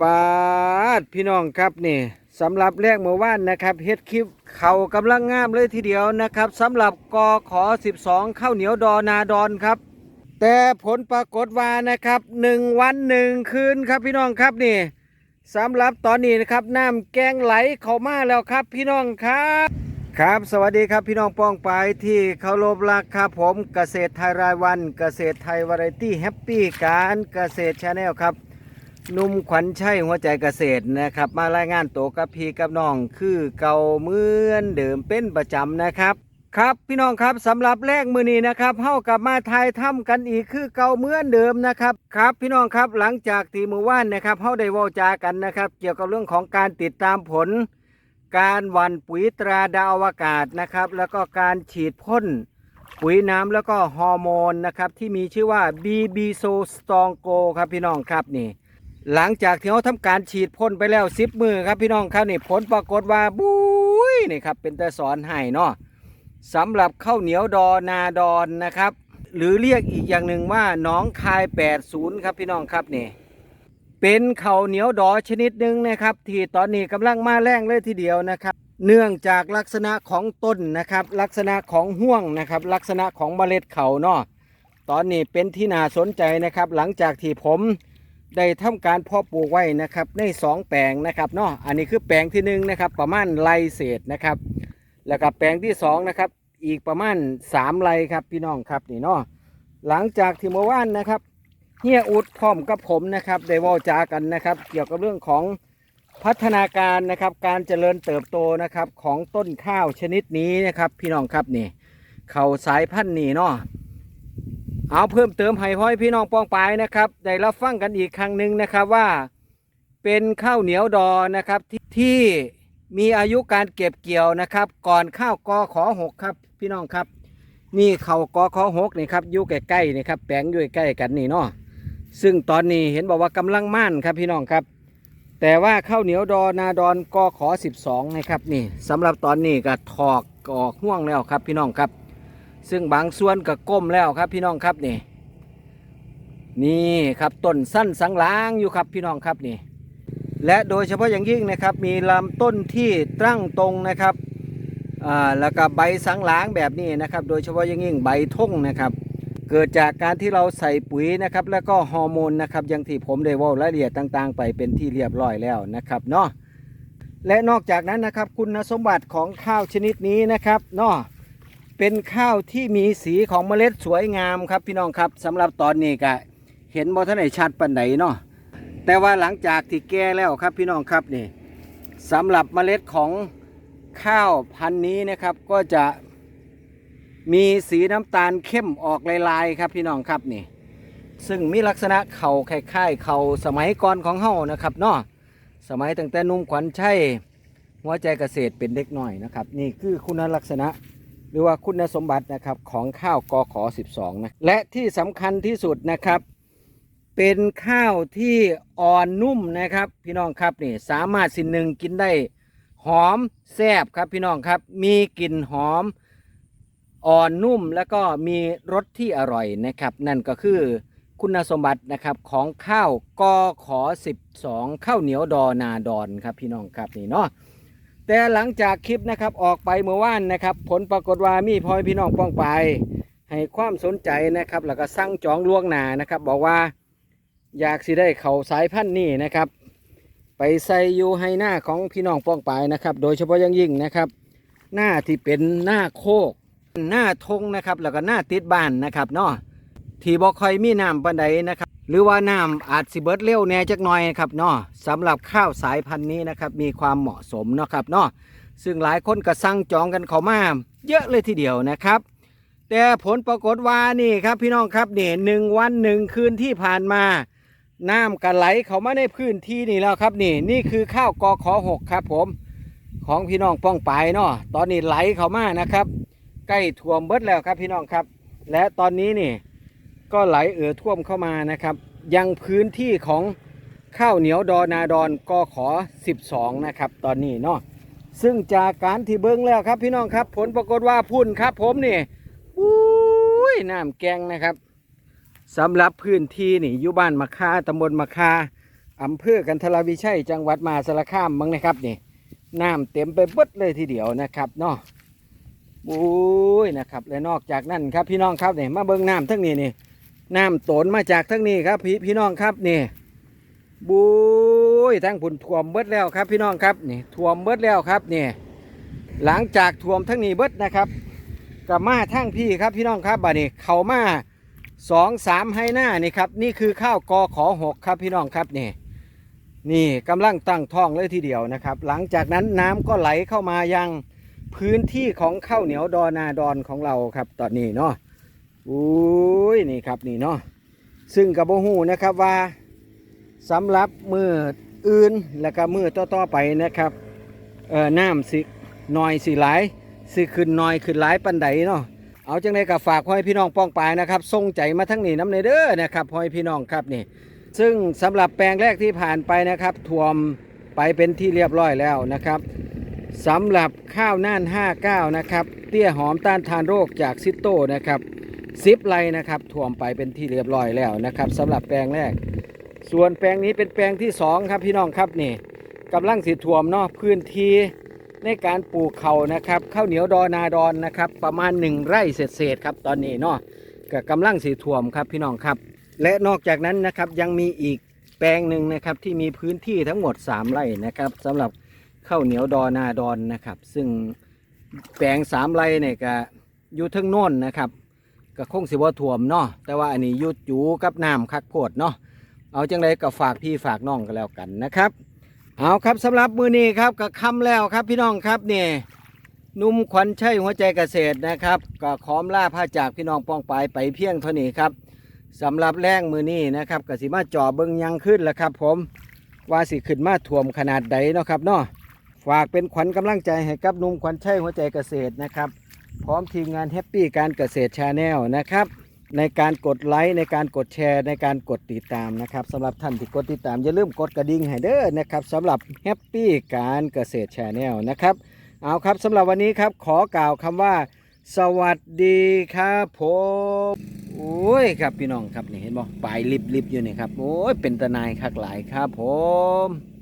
ปาดพี่น้องครับนี่สำหรับแรกเมื่อวานนะครับเฮ็ดคลิปเขากำลังงามเลยทีเดียวนะครับสำหรับกอขอ 12 ข้าวเหนียวดอนาดอนครับ แต่ผลปรากฏว่านะครับหนึ่งวันหนึ่งคืนครับพี่น้องครับนี่สำหรับตอนนี้นะครับน้ำแกงไหลเข้ามาแล้วครับพี่น้องครับ ครับ สวัสดีครับพี่น้องป้องไปที่เคารพรักครับผมเกษตรไทยรายวัน เกษตรไทยวาไรตี้แฮปปี้การเกษตรชาแนลครับ นุ่มขวัญชัยหัวใจเกษตรนะครับ มารายงานตัวกับพี่กับน้อง คือเก่าเหมือนเดิมเป็นประจำนะครับ ครับพี่น้องครับสำหรับแรกมือนี้นะครับเฮากลับมาทายถ้ำกันอีกคือเก่าเหมือนเดิมนะครับครับ พี่น้องครับหลังจากที่มือว่านนะครับเฮาได้ว้าจากันนะครับ เกี่ยวกับเรื่องของการติดตามผล การหวันปุ๋ยตราดาวอวกาศนะครับ แล้วก็การฉีดพ่นปุ๋ยน้ำแล้วก็ฮอร์โมนนะครับที่มีชื่อว่า BB So Strong Go ครับพี่น้องครับนี่ หลังจากที่เขาทำการฉีดพ่นไปแล้วสิบมือครับพี่น้องครับนี่ผลปรากฏว่าบุ้ยนี่ครับเป็นแต่สอนให้เนาะสำหรับข้าวเหนียวดอนาดอนนะครับ หรือเรียกอีกอย่างหนึ่งว่าน้องคาย 80 ครับพี่น้องครับนี่เป็นข้าวเหนียวดอชนิดหนึ่งนะครับ ที่ตอนนี้กำลังมาแรงเลยทีเดียวนะครับ เนื่องจากลักษณะของต้นนะครับ ลักษณะของห่วงนะครับ ลักษณะของเมล็ดเขาเนาะตอนนี้เป็นที่น่าสนใจนะครับ หลังจากที่ผม ได้ทำการเพาะปลูกไว้นะครับในสองแปลงนะครับเนาะอันนี้คือแปลงที่หนึ่งนะครับประมาณไรเศษนะครับ แล้วก็แปลงที่สองนะครับอีกประมาณสามไรครับพี่น้องครับนี่เนาะหลังจากที่เมื่อวานนะครับเฮียอุดพร้อมกับผมนะครับได้ว่าจากันนะครับ เกี่ยวกับเรื่องของพัฒนาการนะครับการเจริญเติบโตนะครับของต้นข้าวชนิดนี้นะครับ พี่น้องครับนี่เขาสายพันธุ์นี่เนาะ เอาเพิ่มเติมให้พ่อให้พี่น้องปองปายนะครับได้รับฟังกันอีกครั้งหนึ่งนะครับว่า เป็นข้าวเหนียวดอนะครับที่ที่มีอายุการเก็บเกี่ยวนะครับ ก่อนข้าวกอขอหกครับ พี่น้องครับ นี่เขากอขอหกนี่ครับอยู่ใกล้ๆนี่ครับแปลงอยู่ใกล้กันนี่เนาะซึ่งตอนนี้เห็นบอกว่ากำลังม่านครับพี่น้องครับ แต่ว่าข้าวเหนียวดอนาดอนกอขอ12นะครับนี่สำหรับตอนนี้ก็ถอกออกห่วงแล้วครับพี่น้องครับ ซึ่งบางส่วนก็ก้มแล้วครับพี่น้องครับนี่นี่ครับต้นสั้นสังหลางอยู่ครับพี่น้องครับนี่และโดยเฉพาะอย่างยิ่งนะครับมีลำต้นที่ตั้งตรงนะครับอ่าแล้วก็ใบสังหลางแบบนี้นะครับ โดยเฉพาะอย่างยิ่งใบทุ่งนะครับ เกิดจากการที่เราใส่ปุ๋ยนะครับ แล้วก็ฮอร์โมนนะครับอย่างที่ผมได้เว่ารายละเอียดต่างๆ ไปเป็นที่เรียบร้อยแล้วนะครับเนาะและนอกจากนั้นนะครับคุณสมบัติของข้าวชนิดนี้นะครับเนาะ เป็นข้าวที่มีสีของเมล็ดสวยงามครับพี่น้องครับสำหรับตอนนี้ก็เห็นบ่ท่านไหนชัดปันไหนเนาะแต่ว่าหลังจากที่แก่แล้วครับพี่น้องครับนี่สำหรับเมล็ดของข้าวพันธุ์นี้นะครับก็จะมีสีน้ำตาลเข้มออกลายๆครับพี่น้องครับนี่ ซึ่งมีลักษณะเข่าคล้ายๆเข่าสมัยก่อนของเฮานะครับเนาะสมัยตั้งแต่นุ่มขวัญชัยหัวใจเกษตรเป็นเด็กหน้อยนะครับ นี่คือคุณลักษณะ หรือว่าคุณสมบัตินะครับของข้าวกอขอ12นะและที่สำคัญที่สุดนะครับ เป็นข้าวที่อ่อนนุ่มนะครับ พี่น้องครับนี่สามารถสินหนึ่งกินได้หอมแซ่บครับพี่น้องครับ มีกลิ่นหอมอ่อนนุ่มแล้วก็มีรสที่อร่อยนะครับ นั่นก็คือคุณสมบัตินะครับของข้าวกอขอ12 ข้าวเหนียวดอนาดอนครับพี่น้องครับนี่เนาะ แต่หลังจากคลิปนะครับออกไปเมื่อวานนะครับ ผลปรากฏว่ามีพ่อพี่น้องป้องไป ให้ความสนใจนะครับ แล้วก็สั่งจองล่วงหน้านะครับ บอกว่าอยากสิได้เขาสายพันธุ์นี้นะครับ ไปใส่อยู่ให้หน้าของพี่น้องป้องไปนะครับ โดยเฉพาะอยังยิ่งนะครับ หน้าที่เป็นหน้าโคก หน้าทงนะครับ แล้วก็หน้าติดบ้านนะครับเนาะที่บ่ค่อยมีน้ำปานใดนะครับ หรือว่าน้ำอาจสิเบิดเร็วแน่จักหน่อยครับเนาะสำหรับข้าวสายพันธุ์นี้นะครับมีความเหมาะสมเนาะครับเนาะซึ่งหลายคนก็สั่งจองกันเข้ามาเยอะเลยทีเดียวนะครับ แต่ผลปรากฏว่านี่ครับพี่น้องครับนี่หนึ่งวันหนึ่งคืนที่ผ่านมาน้ำกันไหลเข้ามาในพื้นที่นี่แล้วครับนี่นี่คือข้าวกอขอหกครับผมของพี่น้องป้องปายเนาะตอนนี้ไหลเข้ามานะครับ ใกล้ท่วมเบิดแล้วครับพี่น้องครับ และตอนนี้นี่ ก็ไหลเอ่อท่วมเข้ามานะครับ ยังพื้นที่ของข้าวเหนียวดอนาดอนก็ขอ 12 นะครับ ตอนนี้เนาะซึ่งจากการที่เบิ้งแล้วครับพี่น้องครับ ผลปรากฏว่าพุ่นครับ ผมนี่อุ้ยน้ำแกงนะครับสำหรับพื้นที่นี่อยู่บ้านมะคาตำบลมะคาอำเภอกันทรวิชัยจังหวัดมหาสารคามมั้งนะครับนี่น้ำเต็มไปเบิดเลยทีเดียวนะครับเนาะโอ้ยนะครับ และนอกจากนั้นครับพี่น้องครับนี่มาเบิ่งน้ำทั้งนี้นี่ น้ำตนมาจากทั้งนี้ครับพี่พี่น้องครับนี่บุ้ยทั้งผุนท่วมเบิดแล้วครับ พี่น้องครับนี่ท่วมเบิดแล้วครับนี่หลังจากท่วมทั้งนี้เบิดนะครับกับมาทั้งพี่ครับพี่น้องครับบัดนี้เขามาสองสามให้หน้านี่ครับนี่คือข้าวกอขอหกครับพี่น้องครับนี่นี่กำลังตั้งท้องเลยทีเดียวนะครับ หลังจากนั้นน้ำก็ไหลเข้ามายังพื้นที่ของข้าวเหนียวดอนาดอนของเราครับตอนนี้เนาะ อุ้ยนี่ครับนี่เนาะซึ่งกับโบหูนะครับว่าสำหรับมืออื่นแล้วก็มือต่อๆไปนะครับเออน้ำสิน่อยสิหลายสิขึ้นน่อยขึ้นหลายปันใดเนาะเอาจังไดกับฝากพ่อให้พี่น้องป้องปายนะครับส่งใจมาทั้งนี้น้ำในเด้อนะครับพ่อพี่น้องครับนี่ ซึ่งสำหรับแปลงแรกที่ผ่านไปนะครับท่วมไปเป็นที่เรียบร้อยแล้วนะครับสำหรับข้าวน่าน 59 นะครับ เตี้ยหอมต้านทานโรคจากซิโต้นะครับ ซิปไลนะครับท่วมไปเป็นที่เรียบร้อยแล้วนะครับสำหรับแปลงแรก ส่วนแปลงนี้เป็นแปลงที่สองครับพี่น้องครับนี่กำลังสิท่วมเนาะพื้นที่ในการปลูกเขานะครับข้าวเหนียวดอนาดอนนะครับ ประมาณหนึ่งไร่เศษๆครับตอนนี้เนาะก็กำลังสีท่วมครับพี่น้องครับ และนอกจากนั้นนะครับยังมีอีกแปลงหนึ่งนะครับที่มีพื้นที่ทั้งหมด 3 ไร่นะครับสำหรับข้าวเหนียวดอนาดอนนะครับ ซึ่งแปลงสามไร่เนี่ยก็อยู่ทั้งโน่นนะครับ ก็คงสิว่าท่วมเนาะแต่ว่าอันนี้ยุดอยู่กับน้ำคักโพดเนาะเอาจังไรก็ฝากพี่ฝากน้องกันแล้วกันนะครับ เอาครับสำหรับมือนี้ครับก็ค่ำแล้วครับพี่น้องครับเนี่ยนุ่มขวัญชัยหัวใจเกษตรนะครับ ก็ขอมล่าผ้าจากพี่น้องป้องปายไปเพียงเท่านี้ครับสำหรับแรงมือนี้นะครับกสิมาจ่อเบิงยังขึ้นแล้วครับ ผมว่าสิขึ้นมาท่วมขนาดใดเนาะครับเนาะฝากเป็นขวัญกำลังใจให้กับนุ่มขวัญชัยหัวใจเกษตรนะครับ พร้อมทีมงานแฮปปี้การเกษตรชาแนลนะครับ ในการกดไลค์ในการกดแชร์ในการกดติดตามนะครับสำหรับท่านที่กดติดตาม อย่าลืมกดกระดิ่งให้เด้อนะครับสำหรับแฮปปี้การเกษตรชาแนลนะครับเอาครับสำหรับวันนี้ครับขอกล่าวคำว่า สวัสดีครับผมโอ้ยครับพี่น้องครับนี่เห็นบ่ปลายลิบๆอยู่นี่ครับโอ้ยเป็นตะนายคักหลายครับผม